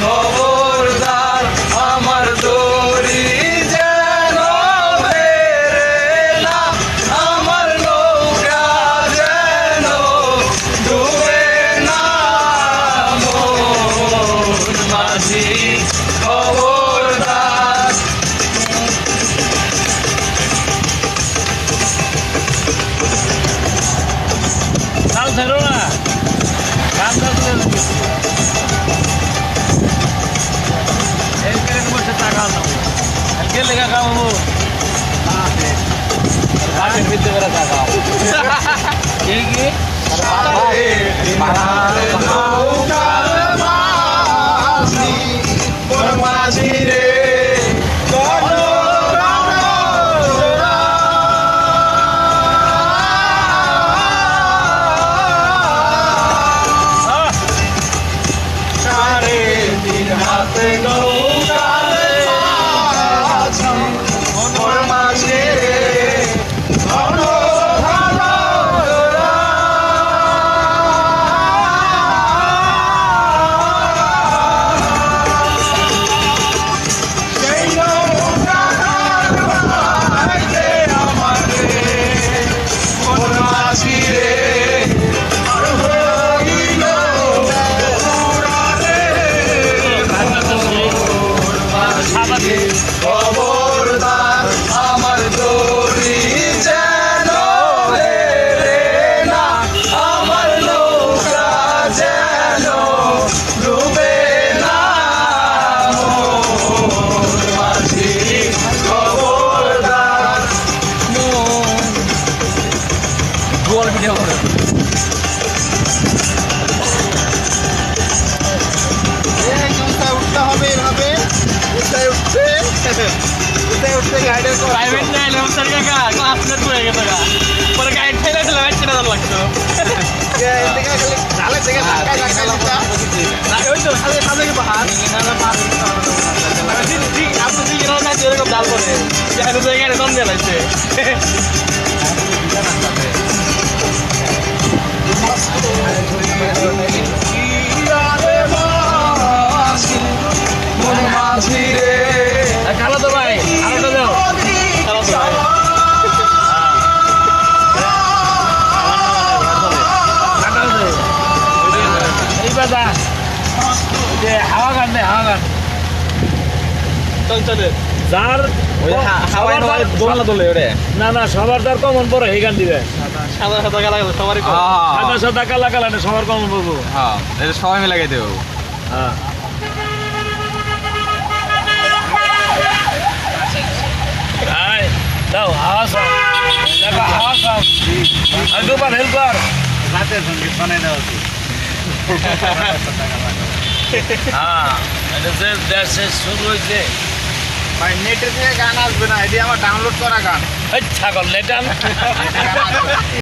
খবরদার আমার দড়ি যেন না আমার নৌকা যেন ডুবে না। মাঝি খবরদার। লাল কে লেখা খাব কাঠের ভিতরে করে টাকা কি কি মাঝি রে গণ আহ, গাইডের প্রাইভেট নাই লমসার কাকা ক্লাস নেট পড়ে গেছে গা পরে গাইড ফেলে দিলে বাইক কেটে লাগতো না ওই তো সাথে সাথে ঠিক আপনি ঠিক এরকম ডাল করে এত জায়গায় দম দিয়ে লাগছে বাজা যে হাওয়া গান দে হাওয়া গান। যার না না সবার তার কমন পড়ে এই গান দিবে। সাদা সাদা কালা সবারই সাদা সাদা কালা কালা না সবার কমন হ্যাঁ এটা সবাই মিলে গাইতে হবে। হ্যাঁ। দাও সব দেখো সব আর দুবার হেল্প কর। রাতের দেওয়া উচিত। হ্যাঁ এটা যে দেশে শুরু হয়েছে। ভাই নেটের থেকে গান আসবে না এটি আমার ডাউনলোড করা গান। ছাগল নেট।